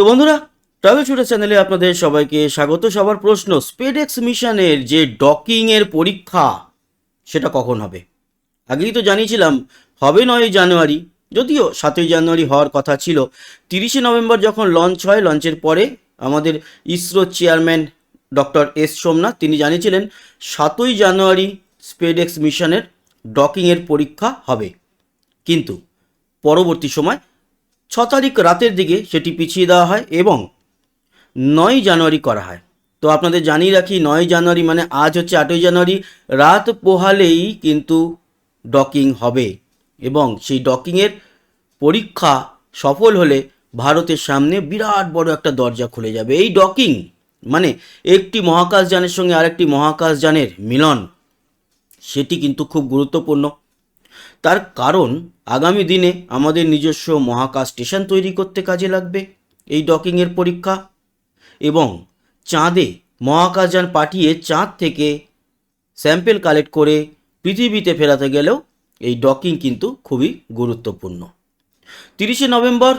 তো বন্ধুরা travel shooter চ্যানেলে আপনাদের সবাইকে স্বাগত। সবার প্রশ্ন স্পেডেক্স মিশনের যে ডকিংয়ের পরীক্ষা, সেটা কখন হবে? আগেই তো জানিয়েছিলাম, হবে নয় জানুয়ারি। যদিও সাতই জানুয়ারি হওয়ার কথা ছিল। তিরিশে নভেম্বর যখন লঞ্চ হয় লঞ্চের পরে আমাদের ISRO chairman doctor S Somnath, তিনি জানিয়েছিলেন, সাতই জানুয়ারি স্পেডেক্স মিশনের ডকিংয়ের পরীক্ষা হবে। কিন্তু পরবর্তী সময় ছ তারিখ রাতের দিকে সেটি পিছিয়ে দেওয়া হয় এবং নয় জানুয়ারি করা হয়। তো আপনাদের জানিয়ে রাখি, নয় জানুয়ারি মানে আজ হচ্ছে আটই জানুয়ারি। রাত পোহালেই কিন্তু ডকিং হবে এবং সেই ডকিংয়ের পরীক্ষা সফল হলে ভারতের সামনে বিরাট বড় একটা দরজা খুলে যাবে। এই ডকিং মানে একটি মহাকাশযানের সঙ্গে আরেকটি মহাকাশযানের মিলন, সেটি কিন্তু খুব গুরুত্বপূর্ণ। তার কারণ আগামী দিনে আমাদের নিজস্ব মহাকাশ স্টেশন তৈরি করতে কাজে লাগবে এই ডকিংয়ের পরীক্ষা। এবং চাঁদে মহাকাশযান পাঠিয়ে চাঁদ থেকে স্যাম্পেল কালেক্ট করে পৃথিবীতে ফেরাতে গেলেও এই ডকিং কিন্তু খুবই গুরুত্বপূর্ণ। তিরিশে নভেম্বর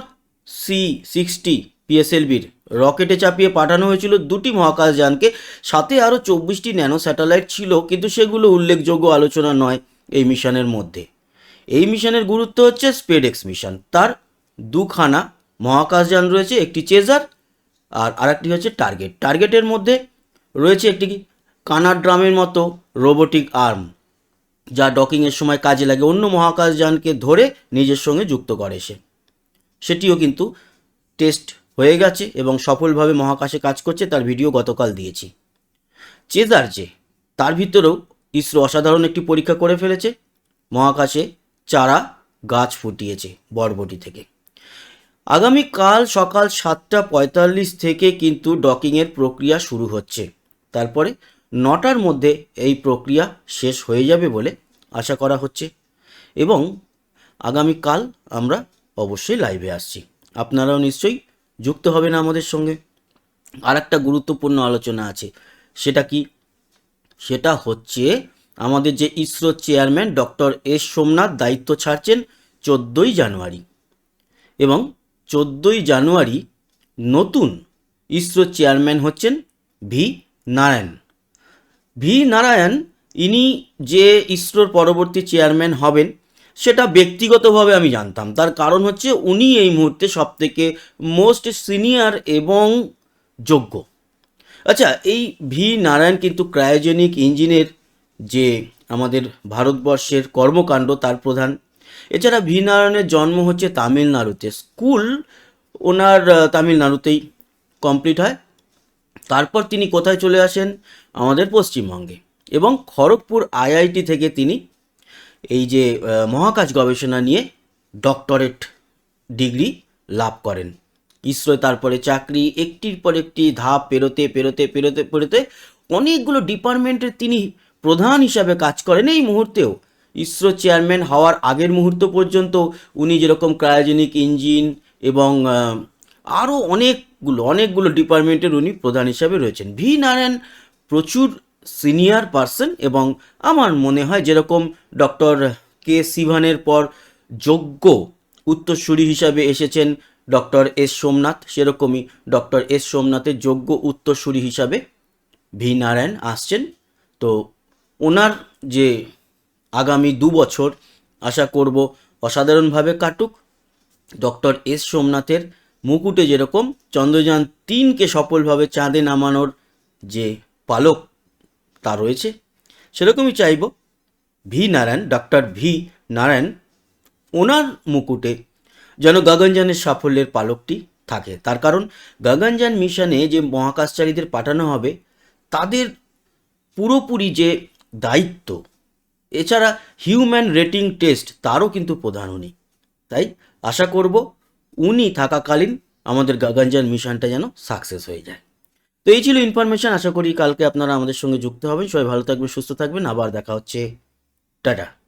সি সিক্সটি পিএসএলভির রকেটে চাপিয়ে পাঠানো হয়েছিল দুটি মহাকাশযানকে, সাথে আরও চব্বিশটি ন্যানো স্যাটেলাইট ছিল, কিন্তু সেগুলো উল্লেখযোগ্য আলোচনা নয়। এই মিশনের মধ্যে। এই মিশনের গুরুত্ব হচ্ছে স্পেডেক্স মিশন। তার দুখানা মহাকাশযান রয়েছে, একটি চেজার আর আরেকটি হচ্ছে টার্গেট। টার্গেটের মধ্যে রয়েছে একটি কানার ড্রামের মতো রোবোটিক আর্ম, যা ডকিংয়ের সময় কাজে লাগে। অন্য মহাকাশযানকে ধরে নিজের সঙ্গে যুক্ত করে সে। সেটিও কিন্তু টেস্ট হয়ে গেছে এবং সফলভাবে মহাকাশে কাজ করছে, তার ভিডিও গতকাল দিয়েছি। চেজার যে, তার ভিতরেও ইসরো অসাধারণ একটি পরীক্ষা করে ফেলেছে। মহাকাশে চারা গাছ ফুটিয়েছে বরবটি থেকে। আগামীকাল সকাল সাতটা পঁয়তাল্লিশ থেকে কিন্তু ডকিংয়ের প্রক্রিয়া শুরু হচ্ছে। তারপরে নটার মধ্যে এই প্রক্রিয়া শেষ হয়ে যাবে বলে আশা করা হচ্ছে। এবং আগামীকাল আমরা অবশ্যই লাইভে আসছি। আপনারাও নিশ্চয়ই যুক্ত হবেন আমাদের সঙ্গে। আর একটা গুরুত্বপূর্ণ আলোচনা আছে। সেটা কি? সেটা হচ্ছে আমাদের যে ISRO chairman doctor S Somnath দায়িত্ব ছাড়ছেন চোদ্দোই জানুয়ারি। এবং চোদ্দোই জানুয়ারি নতুন ইসরো চেয়ারম্যান হচ্ছেন ভি নারায়ণ। ভি নারায়ণ, ইনি যে ইসরোর পরবর্তী চেয়ারম্যান হবেন, সেটা ব্যক্তিগতভাবে আমি জানতাম। তার কারণ হচ্ছে উনি এই মুহূর্তে সবথেকে মোস্ট সিনিয়র এবং যোগ্য। আচ্ছা এই ভি নারায়ণ কিন্তু ক্রায়োজেনিক ইঞ্জিনের যে আমাদের ভারতবর্ষের কর্মকাণ্ড, তার প্রধান। এছাড়া ভি নারায়ণের জন্ম হচ্ছে তামিলনাড়ুতে। স্কুল ওনার তামিলনাড়ুতেই কমপ্লিট হয়। তারপর তিনি কোথায় চলে আসেন? আমাদের পশ্চিমবঙ্গে। এবং খড়গপুর আইআইটি থেকে তিনি এই যে মহাকাশ গবেষণা নিয়ে ডক্টরেট ডিগ্রি লাভ করেন। ইসরোয় তারপরে চাকরি, একটির পর একটি ধাপ পেরোতে পেরোতে পেরোতে পেরোতে অনেকগুলো ডিপার্টমেন্টের তিনি প্রধান হিসাবে কাজ করেন এই মুহূর্তেও। ইসরো চেয়ারম্যান হওয়ার আগের মুহূর্ত পর্যন্ত উনি যেরকম ক্রায়োজেনিক ইঞ্জিন এবং আরও অনেকগুলো অনেকগুলো ডিপার্টমেন্টের উনি প্রধান হিসাবে রয়েছেন। ভি নারায়ণ প্রচুর সিনিয়র পার্সন এবং আমার মনে হয় যেরকম ডক্টর কে সিভানের পর যোগ্য উত্তরসূরি হিসাবে এসেছেন ডক্টর এস সোমনাথ, সেরকমই ডক্টর এস সোমনাথের যোগ্য উত্তরসূরি হিসাবে ভি নারায়ণ আসছেন। তো ওনার যে আগামী দু বছর আশা করব অসাধারণভাবে কাটুক। ডক্টর এস সোমনাথের মুকুটে যেরকম চন্দ্রযান তিনকে সফলভাবে চাঁদে নামানোর যে পালক তা রয়েছে, সেরকমই চাইব V Narayan, doctor V Narayan, ওনার মুকুটে যেন গগনযানের সাফল্যের পালকটি থাকে। তার কারণ, গগনযান মিশনে যে মহাকাশচারীদের পাঠানো হবে, তাদের পুরোপুরি যে দায়িত্ব, এছাড়া হিউম্যান রেটিং টেস্ট তারও কিন্তু প্রধান উনি। তাই আশা করব, উনি থাকাকালীন আমাদের গগনযান মিশনটা যেন সাকসেস হয়ে যায়। তো এই ছিল ইনফরমেশন। আশা করি কালকে আপনারা আমাদের সঙ্গে যুক্ত হবেন। সবাই ভালো থাকবেন, সুস্থ থাকবেন। আবার দেখা হচ্ছে। টাটা।